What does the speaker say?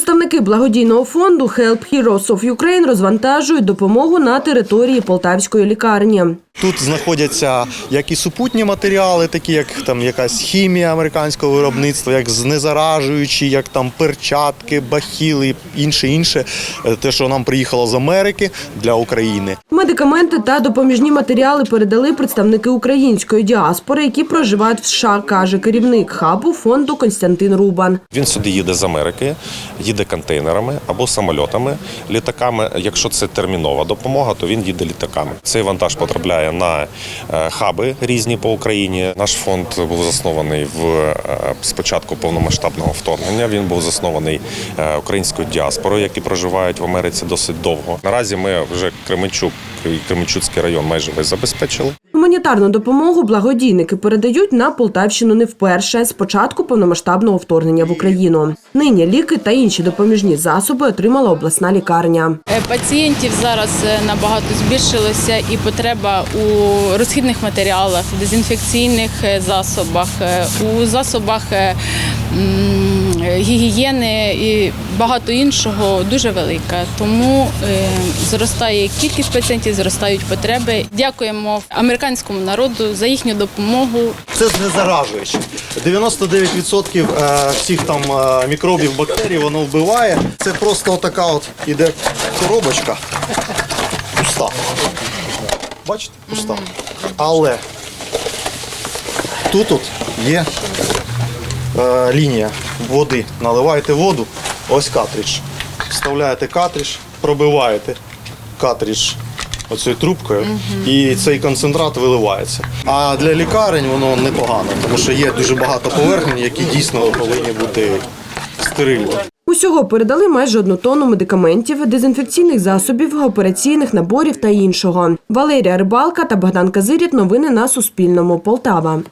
Представники благодійного фонду Help Heroes of Ukraine розвантажують допомогу на території полтавської лікарні. Тут знаходяться як і супутні матеріали, такі як там якась хімія американського виробництва, як знезаражуючі, як там перчатки, бахіли, інше інше, Е, те, що нам приїхало з Америки для України. Медикаменти та допоміжні матеріали передали представники української діаспори, які проживають в США, каже керівник хабу фонду Константин Рубан. Він сюди їде з Америки, їде контейнерами або самольотами, літаками. Якщо це термінова допомога, то він їде літаками. Цей вантаж потрапляє на е, хаби різні по Україні. Наш фонд був заснований в е, спочатку повномасштабного вторгнення. Він був заснований е, українською діаспорою, які проживають в Америці досить довго. Наразі ми вже Кременчук і Кременчуцький район майже весь забезпечили. Гуманітарну допомогу благодійники передають на Полтавщину не вперше з початку повномасштабного вторгнення в Україну. Нині ліки та інші допоміжні засоби отримала обласна лікарня. Е, Пацієнтів зараз е, набагато збільшилося і потреба у розхідних матеріалах, дезінфекційних е, засобах, у засобах гігієни і багато іншого дуже велика. Тому е, зростає кількість пацієнтів, зростають потреби. Дякуємо американському народу за їхню допомогу. Це знезаражуюче. 99% е, всіх там е, мікробів, бактерій воно вбиває. Це просто така от іде коробочка. Пуста. Бачите, пуста. Але тут от є е, лінія води. Наливаєте воду, ось картридж. Вставляєте картридж, пробиваєте картридж оцією трубкою, і цей концентрат виливається. А для лікарень воно непогано, тому що є дуже багато поверхень, які дійсно повинні бути стерильні. Усього передали майже одну тонну медикаментів, дезінфекційних засобів, операційних наборів та іншого. Валерія Рибалка та Богдан Казиріт. Новини на Суспільному. Полтава.